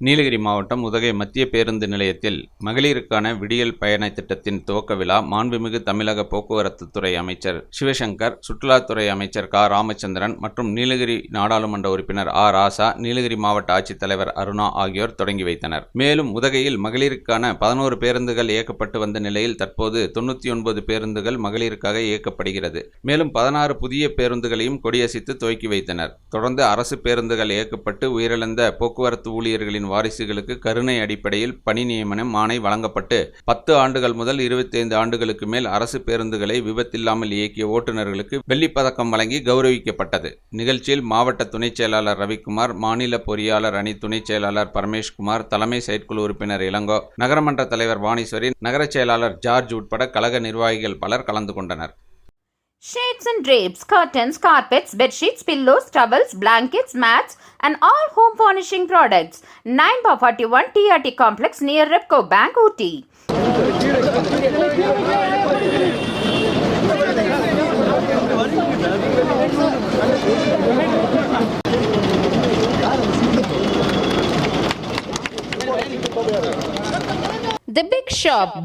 நீலகிரி மாவட்டம் உதகை மத்திய பேருந்து நிலையத்தில் மகளிருக்கான விடியல் பயண திட்டத்தின் துவக்க விழா மாண்புமிகு தமிழக போக்குவரத்து துறை அமைச்சர் சிவசங்கர் சுற்றுலாத்துறை அமைச்சர் க. ராமச்சந்திரன் மற்றும் நீலகிரி நாடாளுமன்ற உறுப்பினர் ஆ. ராசா நீலகிரி மாவட்ட ஆட்சித்தலைவர் அருணா ஆகியோர் தொடங்கி வைத்தனர். மேலும் உதகையில் மகளிருக்கான பதினோரு பேருந்துகள் இயக்கப்பட்டு வந்த நிலையில் தற்போது தொண்ணூற்றி ஒன்பது பேருந்துகள் மகளிருக்காக இயக்கப்படுகிறது. மேலும் பதினாறு புதிய பேருந்துகளையும் கொடியசைத்து துவக்கி வைத்தனர். தொடர்ந்து அரசு பேருந்துகள் இயக்கப்பட்டு உயிரிழந்த போக்குவரத்து ஊழியர்களின் வாரிசுகளுக்கு கருணை அடிப்படையில் பணி நியமனம் ஆணை வழங்கப்பட்டு பத்து ஆண்டுகள் முதல் இருபத்தைந்து ஆண்டுகளுக்கு மேல் அரசு பேருந்துகளை விபத்தில்லாமல் இயக்கிய ஓட்டுநர்களுக்கு வெள்ளிப் பதக்கம் வழங்கி கௌரவிக்கப்பட்டது. நிகழ்ச்சியில் மாவட்ட துணைச் செயலாளர் ரவிக்குமார் மாநில பொறியாளர் அணி துணைச் செயலாளர் பரமேஷ்குமார் தலைமை செயற்குழு உறுப்பினர் இளங்கோ நகரமன்ற தலைவர் வாணீஸ்வரி நகரச் செயலாளர் ஜார்ஜ் உட்பட கழக நிர்வாகிகள் பலர் கலந்து கொண்டனர். Shades and drapes, curtains, carpets, bedsheets, pillows, towels, blankets, mats and all home furnishing products. 9 41 TRT Complex near Repco Bank, Uti. The Big Shop